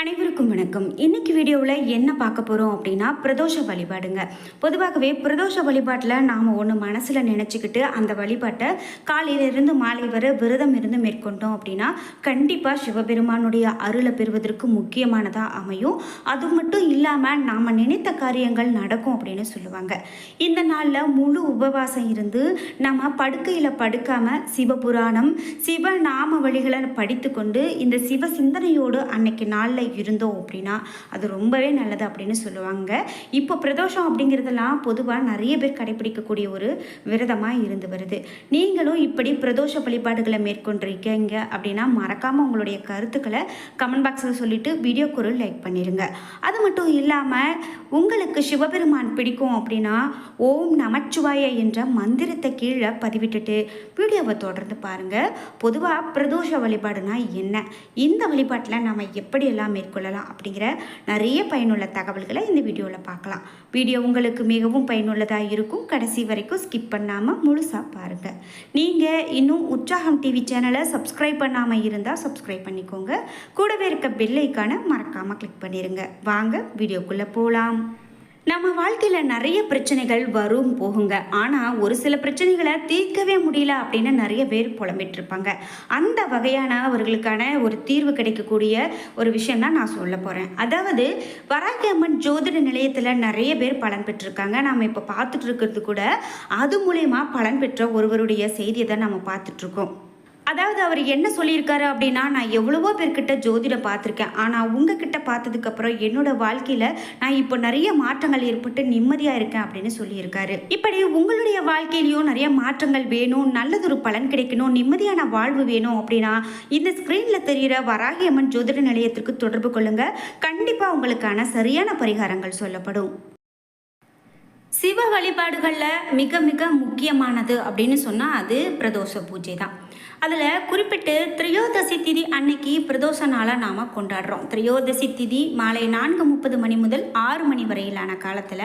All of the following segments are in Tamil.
அனைவருக்கும் வணக்கம். இன்னைக்கு வீடியோவில் என்ன பார்க்க போகிறோம் அப்படின்னா பிரதோஷ வழிபாடுங்க. பொதுவாகவே பிரதோஷ வழிபாட்டில் நாம் ஒன்று மனசில் நினச்சிக்கிட்டு அந்த வழிபாட்டை காலையிலிருந்து மாலை வரை விரதம் இருந்து மேற்கொண்டோம் அப்படின்னா கண்டிப்பாக சிவபெருமானுடைய அருளை பெறுவதற்கு முக்கியமானதாக அமையும். அது மட்டும் இல்லாமல் நாம் நினைத்த காரியங்கள் நடக்கும் அப்படின்னு சொல்லுவாங்க. இந்த நாளில் முழு உபவாசம் இருந்து நம்ம படுக்கையில் படுக்காமல் சிவபுராணம் சிவ நாம வழிகளை படித்து கொண்டு இந்த சிவ சிந்தனையோடு அன்னைக்கு நாளில் இருந்தோம் அப்படின்னா அது ரொம்பவே நல்லது அப்படின்னு சொல்லுவாங்க. இப்போ பிரதோஷம் அப்படிங்கிறதெல்லாம் பொதுவாக நிறைய பேர் கடைபிடிக்கக்கூடிய ஒரு விரதமாக இருந்து வருது. நீங்களும் இப்படி பிரதோஷ வழிபாடுகளை மேற்கொண்டிருக்கீங்க அப்படின்னா மறக்காமல் உங்களுடைய கருத்துக்களை கமெண்ட் பாக்ஸில் சொல்லிவிட்டு வீடியோக்கு ஒரு லைக் பண்ணிடுங்க அது மட்டும் இல்லாமல் உங்களுக்கு சிவபெருமான் பிடிக்கும் அப்படின்னா ஓம் நமச்சிவாய என்ற மந்திரத்தை கீழே பதிவிட்டுட்டு வீடியோவை தொடர்ந்து பாருங்கள் பொதுவாக பிரதோஷ வழிபாடுனா என்ன? இந்த வழிபாட்டில் நம்ம எப்படியெல்லாம் மேற்கொள்ளலாம் அப்படிங்கிற நிறைய பயனுள்ள தகவல்களை இந்த வீடியோவில் பார்க்கலாம். வீடியோ உங்களுக்கு மிகவும் பயனுள்ளதாக இருக்கும். கடைசி வரைக்கும் ஸ்கிப் பண்ணாமல் முழுசாக பாருங்கள் நீங்கள் இன்னும் உற்சாகம் டிவி சேனலை சப்ஸ்கிரைப் பண்ணாமல் இருந்தால் சப்ஸ்கிரைப் பண்ணிக்கோங்க. கூடவே இருக்க பெல்லைக்கான மறக்காமல் கிளிக் பண்ணிடுங்க வாங்க வீடியோக்குள்ளே போகலாம் நம்ம வாழ்க்கையில் நிறைய பிரச்சனைகள் வரும் போகுங்க. ஆனால் ஒரு சில பிரச்சனைகளை தீர்க்கவே முடியல அப்படின்னு நிறைய பேர் புலம்பிட்டு இருப்பாங்க. அந்த வகையான அவர்களுக்கான ஒரு தீர்வு கிடைக்கக்கூடிய ஒரு விஷயம் தான் நான் சொல்ல போகிறேன் அதாவது வராகி அம்மன் ஜோதிட நிலையத்தில் நிறைய பேர் பலன் பெற்றிருக்காங்க. நாம் இப்போ பார்த்துட்டு இருக்கிறது கூட அது மூலயமா பலன் பெற்ற ஒருவருடைய செய்தியை தான் நம்ம பார்த்துட்ருக்கோம் அதாவது அவர் என்ன சொல்லியிருக்காரு அப்படின்னா நான் எவ்வளவோ பேர்கிட்ட ஜோதிடம் பார்த்துருக்கேன். ஆனால் உங்ககிட்ட பார்த்ததுக்கப்புறம் என்னோட வாழ்க்கையில் நான் இப்போ நிறைய மாற்றங்கள் ஏற்பட்டு நிம்மதியாக இருக்கேன் அப்படின்னு சொல்லியிருக்காரு. இப்படி உங்களுடைய வாழ்க்கையிலையும் நிறைய மாற்றங்கள் வேணும் நல்லதொரு பலன் கிடைக்கணும் நிம்மதியான வாழ்வு வேணும் அப்படின்னா இந்த ஸ்க்ரீனில் தெரிகிற வராகியம்மன் ஜோதிட நிலையத்திற்கு தொடர்பு கொள்ளுங்கள் கண்டிப்பாக உங்களுக்கான சரியான பரிகாரங்கள் சொல்லப்படும். சிவ வழிபாடுகளில் மிக மிக முக்கியமானது அப்படின்னு சொன்னால் அது பிரதோஷ பூஜை தான். அதில் குறிப்பிட்டு திரையோதசி திதி அன்னைக்கு பிரதோஷ நாளாக நாம் கொண்டாடுறோம். திரையோதசி திதி மாலை நான்கு முப்பது மணி முதல் ஆறு மணி வரையிலான காலத்தில்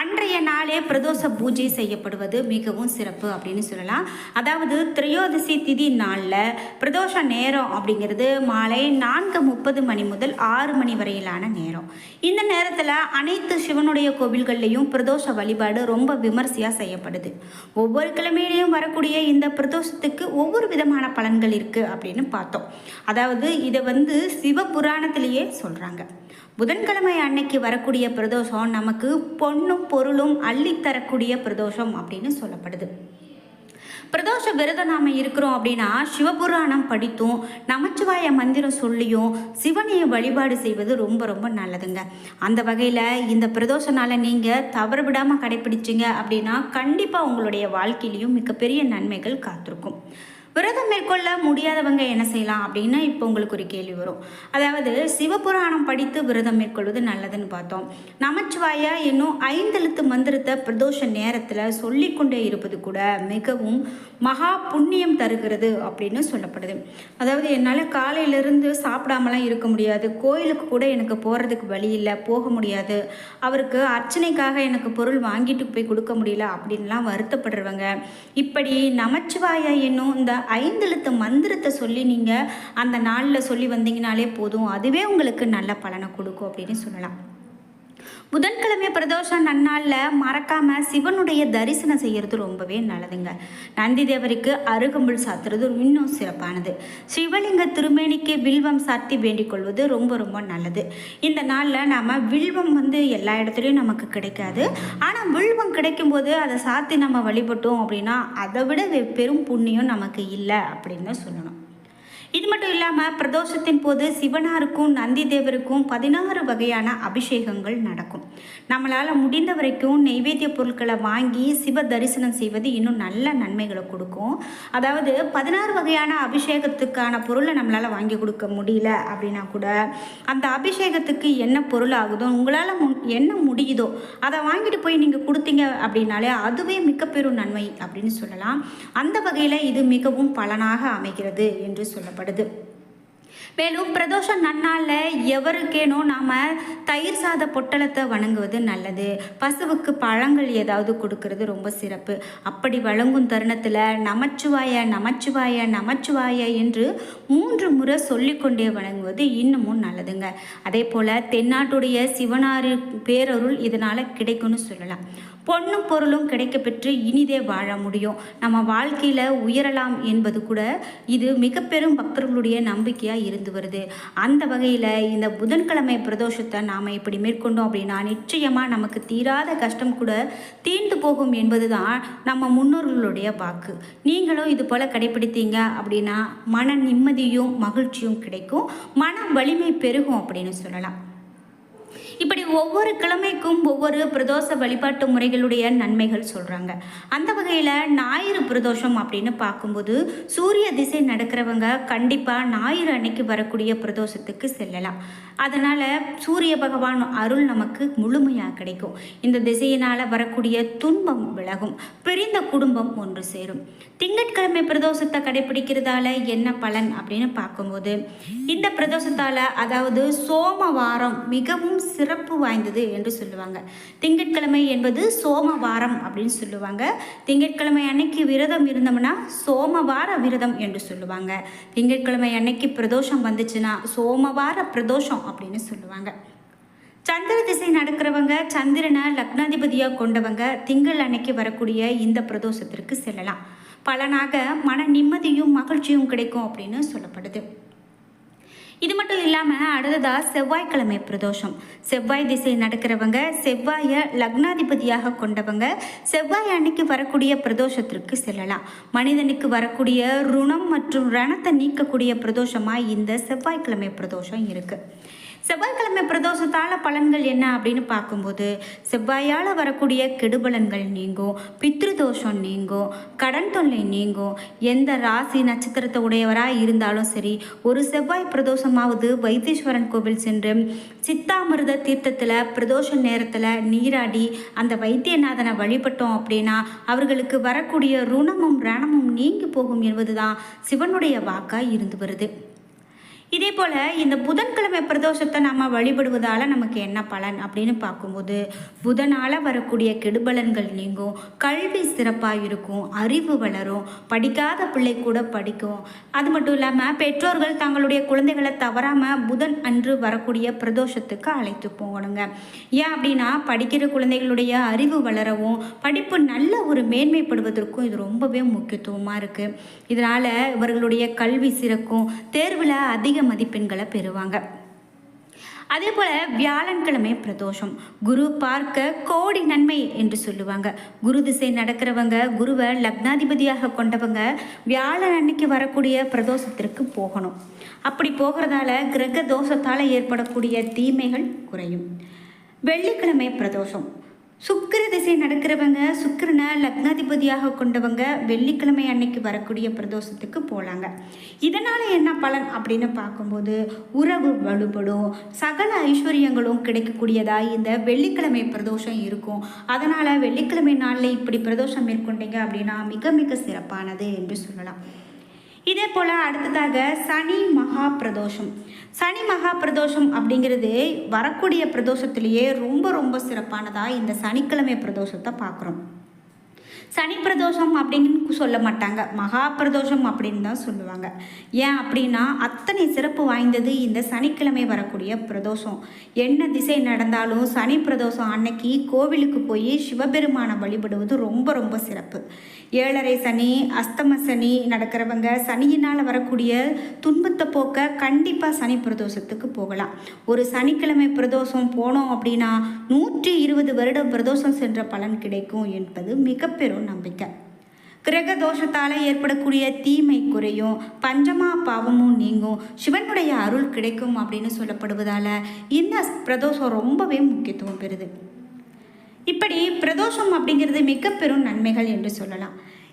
அன்றைய நாளே பிரதோஷ பூஜை செய்யப்படுவது மிகவும் சிறப்பு அப்படின்னு சொல்லலாம். அதாவது திரையோதசி திதி நாளில் பிரதோஷ நேரம் அப்படிங்கிறது மாலை நான்கு முப்பது மணி முதல் ஆறு மணி வரையிலான நேரம். இந்த நேரத்தில் அனைத்து சிவனுடைய கோவில்கள்லையும் பிரதோஷ வழிபாடு ரொம்ப விமர்சையாக செய்யப்படுது. ஒவ்வொரு கிழமையிலையும் வரக்கூடிய இந்த பிரதோஷத்துக்கு ஒவ்வொரு விதமான பலன்கள் இருக்குது அப்படின்னு பார்த்தோம். அதாவது இதை வந்து சிவபுராணத்திலேயே சொல்கிறாங்க புதன்கிழமை அன்னைக்கு வரக்கூடிய பிரதோஷம் நமக்கு பொண்ணும் பொருளும் அள்ளித்தரக்கூடிய பிரதோஷம் அப்படின்னு சொல்லப்படுது. பிரதோஷ விரதம் நாம் இருக்கிறோம் அப்படின்னா சிவபுராணம் படித்தும் நமச்சிவாய மந்திரம் சொல்லியும் சிவனையை வழிபாடு செய்வது ரொம்ப ரொம்ப நல்லதுங்க. அந்த வகையில் இந்த பிரதோஷனால் நீங்கள் தவறு விடாமல் கடைப்பிடிச்சிங்க அப்படின்னா கண்டிப்பாக உங்களுடைய வாழ்க்கையிலையும் மிகப்பெரிய நன்மைகள் காத்திருக்கும். விரதம் மேற்கொள்ள முடியாதவங்க என்ன செய்யலாம் அப்படின்னா இப்போ உங்களுக்கு ஒரு கேள்வி வரும். அதாவது சிவபுராணம் படித்து விரதம் மேற்கொள்வது நல்லதுன்னு பார்த்தோம். நமச்சிவாயா இன்னும் ஐந்தெழுத்து மந்திரத்தை பிரதோஷ நேரத்தில் சொல்லிக்கொண்டே இருப்பது கூட மிகவும் மகா புண்ணியம் தருகிறது அப்படின்னு சொல்லப்படுது. அதாவது என்னால் காலையிலேருந்து சாப்பிடாமலாம் இருக்க முடியாது. கோயிலுக்கு கூட எனக்கு போகிறதுக்கு வழி இல்லை போக முடியாது. அவருக்கு அர்ச்சனைக்காக எனக்கு பொருள் வாங்கிட்டு போய் கொடுக்க முடியல அப்படின்லாம் வருத்தப்படுறவங்க. இப்படி நமச்சிவாயா என்னும் இந்த ஐந்தெழுத்து மந்திரத்தை சொல்லி நீங்கள் அந்த நாளில் சொல்லி வந்தீங்கனாலே போதும். அதுவே உங்களுக்கு நல்ல பலனை கொடுக்கும் அப்படின்னு சொல்லலாம். புதன்கிழமை பிரதோஷம் நன்னாளில் மறக்காமல் சிவனுடைய தரிசனம் செய்கிறது ரொம்பவே நல்லதுங்க. நந்தி தேவருக்கு அருகம்புல் சாத்துறது இன்னும் சிறப்பானது. சிவலிங்க திருமேனிக்கு வில்வம் சாத்தி வேண்டிக் கொள்வது ரொம்ப ரொம்ப நல்லது. இந்த நாளில் நாம் வில்வம் வந்து எல்லா இடத்துலையும் நமக்கு கிடைக்காது. ஆனால் வில்வம் கிடைக்கும்போது அதை சாத்தி நம்ம வழிபட்டோம் அப்படின்னா அதை விட பெரும் புண்ணியம் நமக்கு இல்லை அப்படின்னு சொல்லணும். இது மட்டும் இல்லாமல் பிரதோஷத்தின் போது சிவனாருக்கும் நந்தி தேவருக்கும் பதினாறு வகையான அபிஷேகங்கள் நடக்கும். நம்மளால் முடிந்த வரைக்கும் நெய்வேத்திய பொருட்களை வாங்கி சிவ தரிசனம் செய்வது இன்னும் நல்ல நன்மைகளை கொடுக்கும். அதாவது பதினாறு வகையான அபிஷேகத்துக்கான பொருளை நம்மளால் வாங்கி கொடுக்க முடியல அப்படின்னா கூட அந்த அபிஷேகத்துக்கு என்ன பொருள் ஆகுதோ உங்களால் முன் என்ன முடியுதோ அதை வாங்கிட்டு போய் நீங்கள் கொடுத்தீங்க அப்படின்னாலே அதுவே மிக பெரும் நன்மை அப்படின்னு சொல்லலாம். அந்த வகையில் இது மிகவும் பலனாக அமைகிறது என்று சொல்லப்படுது மேலும் பிரதோஷ நன்னாளில் எவருக்கேனோ நாம் தயிர் சாத பொட்டலத்தை வணங்குவது நல்லது. பசுவுக்கு பழங்கள் ஏதாவது கொடுக்கறது ரொம்ப சிறப்பு. அப்படி வழங்கும் தருணத்தில் நமச்சிவாய நமச்சிவாய நமச்சிவாய என்று மூன்று முறை சொல்லிக்கொண்டே வணங்குவது இன்னமும் நல்லதுங்க. அதே போல் தென்னாட்டுடைய சிவனாறு பேரருள் இதனால் கிடைக்கும்னு சொல்லலாம். பொண்ணும் பொருளும் கிடைக்கப்பெற்று இனிதே வாழ முடியும். நம்ம வாழ்க்கையில் உயரலாம் என்பது கூட இது மிக பெரும் பக்தர்களுடைய நம்பிக்கையாக இருந்து வருது. அந்த வகையில் இந்த புதன்கிழமை பிரதோஷத்தை நாம் இப்படி மேற்கொண்டோம் அப்படின்னா நிச்சயமாக நமக்கு தீராத கஷ்டம் கூட தீர்ந்து போகும் என்பது தான் நம்ம முன்னோர்களுடைய வாக்கு. நீங்களும் இது போல் கடைபிடித்தீங்க அப்படின்னா மன நிம்மதியும் மகிழ்ச்சியும் கிடைக்கும். மன வலிமை பெருகும் அப்படின்னு சொல்லலாம். இப்படி ஒவ்வொரு கிழமைக்கும் ஒவ்வொரு பிரதோஷ வழிபாட்டு முறைகளுடைய நன்மைகள் சொல்கிறாங்க அந்த வகையில் ஞாயிறு பிரதோஷம் அப்படின்னு பார்க்கும்போது சூரிய திசை நடக்கிறவங்க கண்டிப்பாக ஞாயிறு அன்னைக்கு வரக்கூடிய பிரதோஷத்துக்கு செல்லலாம். அதனால் சூரிய பகவான் அருள் நமக்கு முழுமையாக கிடைக்கும். இந்த திசையினால் வரக்கூடிய துன்பம் விலகும். பிரிந்த குடும்பம் ஒன்று சேரும். திங்கட்கிழமை பிரதோஷத்தை கடைபிடிக்கிறதால என்ன பலன் அப்படின்னு பார்க்கும்போது இந்த பிரதோஷத்தால் அதாவது சோமவாரம் மிகவும் சிறப்பு வாய்ந்தது என்று சொல்லுவாங்க. திங்கட்கிழமை என்பது சோமவாரம் அப்படின்னு சொல்லுவாங்க. திங்கட்கிழமை அன்னைக்கு விரதம் இருந்தோம்னா சோமவார விரதம் என்று சொல்லுவாங்க. திங்கட்கிழமை அன்னைக்கு பிரதோஷம் வந்துச்சுன்னா சோமவார பிரதோஷம் அப்படின்னு சொல்லுவாங்க. சந்திர திசை நடக்கிறவங்க சந்திரனை லக்னாதிபதியாக கொண்டவங்க திங்கள் அன்னைக்கு வரக்கூடிய இந்த பிரதோஷத்திற்கு செல்லலாம். பலனாக மன நிம்மதியும் மகிழ்ச்சியும் கிடைக்கும் அப்படின்னு சொல்லப்படுது. இது மட்டும் இல்லாமல் அடுத்ததாக செவ்வாய்க்கிழமை பிரதோஷம். செவ்வாய் திசை நடக்கிறவங்க செவ்வாயை லக்னாதிபதியாக கொண்டவங்க செவ்வாய் அன்னைக்கு வரக்கூடிய பிரதோஷத்திற்கு செல்லலாம். மனிதனுக்கு வரக்கூடிய ருணம் மற்றும் ரணத்தை நீக்கக்கூடிய பிரதோஷமாக இந்த செவ்வாய்க்கிழமை பிரதோஷம் இருக்குது செவ்வாய்க்கிழமை பிரதோஷத்தால் பலன்கள் என்ன அப்படின்னு பார்க்கும்போது செவ்வாயால் வரக்கூடிய கெடுபலன்கள் நீங்கும் பித்ருதோஷம் நீங்கும் கடன் தொல்லை நீங்கும். எந்த ராசி நட்சத்திரத்தை உடையவராக இருந்தாலும் சரி ஒரு செவ்வாய் பிரதோஷமாவது வைத்தீஸ்வரன் கோவில் சென்று சித்தாமிருத தீர்த்தத்தில் பிரதோஷ நேரத்தில் நீராடி அந்த வைத்தியநாதனை வழிபட்டோம் அப்படின்னா அவர்களுக்கு வரக்கூடிய ருணமும் ரணமும் நீங்கி போகும் என்பதுதான் சிவனுடைய வாக்காக இருந்து வருது. இதே போல் இந்த புதன்கிழமை பிரதோஷத்தை நம்ம வழிபடுவதால் நமக்கு என்ன பலன் அப்படின்னு பார்க்கும்போது புதனால் வரக்கூடிய கெடுபலன்கள் நீங்கும் கல்வி சிறப்பாக இருக்கும் அறிவு வளரும் படிக்காத பிள்ளை கூட படிக்கும். அது மட்டும் இல்லாமல் பெற்றோர்கள் தங்களுடைய குழந்தைகளை தவறாமல் புதன் அன்று வரக்கூடிய பிரதோஷத்துக்கு அழைத்து போகணுங்க. ஏன் அப்படின்னா படிக்கிற குழந்தைகளுடைய அறிவு வளரவும் படிப்பு நல்ல ஒரு மேன்மைப்படுவதற்கும் இது ரொம்பவே முக்கியத்துவமாக இருக்குது இதனால் இவர்களுடைய கல்வி சிறக்கும் தேர்வில் அதிக மதிப்பெண்களை பெறுவாங்க. அதே போல் வியாழன்கிழமை பிரதோஷம். குரு பார்க்க கோடி நன்மை என்று சொல்லுவாங்க. குரு திசை நடக்கிறவங்க குருவை லக்னாதிபதியாக கொண்டவங்க வியாழன் அன்னைக்கு வரக்கூடிய பிரதோஷத்திற்கு போகணும். அப்படி போகிறதால கிரக தோஷத்தால் ஏற்படக்கூடிய தீமைகள் குறையும். வெள்ளிக்கிழமை பிரதோஷம். சுக்கிர திசை நடக்கிறவங்க சுக்கரனை லக்னாதிபதியாக கொண்டவங்க வெள்ளிக்கிழமை அன்னைக்கு வரக்கூடிய பிரதோஷத்துக்கு போகலாங்க இதனால் என்ன பலன் அப்படின்னு பார்க்கும்போது உறவு வலுப்படும். சகல ஐஸ்வர்யங்களும் கிடைக்கக்கூடியதாக இந்த வெள்ளிக்கிழமை பிரதோஷம் இருக்கும். அதனால் வெள்ளிக்கிழமை நாளில் இப்படி பிரதோஷம் மேற்கொண்டீங்க அப்படின்னா மிக மிக சிறப்பானது என்று சொல்லலாம். இதே போல் அடுத்ததாக சனி மகா பிரதோஷம் சனி மகா பிரதோஷம் அப்படிங்கிறது வரக்கூடிய பிரதோஷத்திலேயே ரொம்ப ரொம்ப சிறப்பானதாக இந்த சனிக்கிழமை பிரதோஷத்தை பார்க்குறோம். சனி பிரதோஷம் அப்படின்னு சொல்ல மாட்டாங்க. மகா பிரதோஷம் அப்படின்னு தான் சொல்லுவாங்க. ஏன் அப்படின்னா அத்தனை சிறப்பு வாய்ந்தது இந்த சனிக்கிழமை வரக்கூடிய பிரதோஷம். என்ன திசை நடந்தாலும் சனி பிரதோஷம் அன்னைக்கு கோவிலுக்கு போய் சிவபெருமானை வழிபடுவது ரொம்ப ரொம்ப சிறப்பு. ஏழரை சனி அஸ்தம சனி நடக்கிறவங்க சனியினால் வரக்கூடிய துன்பத்தை போக்க கண்டிப்பாக சனி பிரதோஷத்துக்கு போகலாம். ஒரு சனிக்கிழமை பிரதோஷம் போனோம் அப்படின்னா நூற்றி இருபது வருடம் பிரதோஷம் சென்ற பலன் கிடைக்கும் என்பது மிக பெரும் நம்பிக்கை. கிரக தோஷத்தால் ஏற்படக்கூடிய தீமை குறையும் பஞ்சமா பாவமும் நீங்கும் சிவனுடைய அருள் கிடைக்கும் அப்படின்னு சொல்லப்படுவதால் இந்த பிரதோஷம் ரொம்பவே முக்கியத்துவம் பெறுது. இப்படி பிரதோஷம் அப்படிங்கிறது மிக பெரும் நன்மைகள் என்று சொல்லலாம்.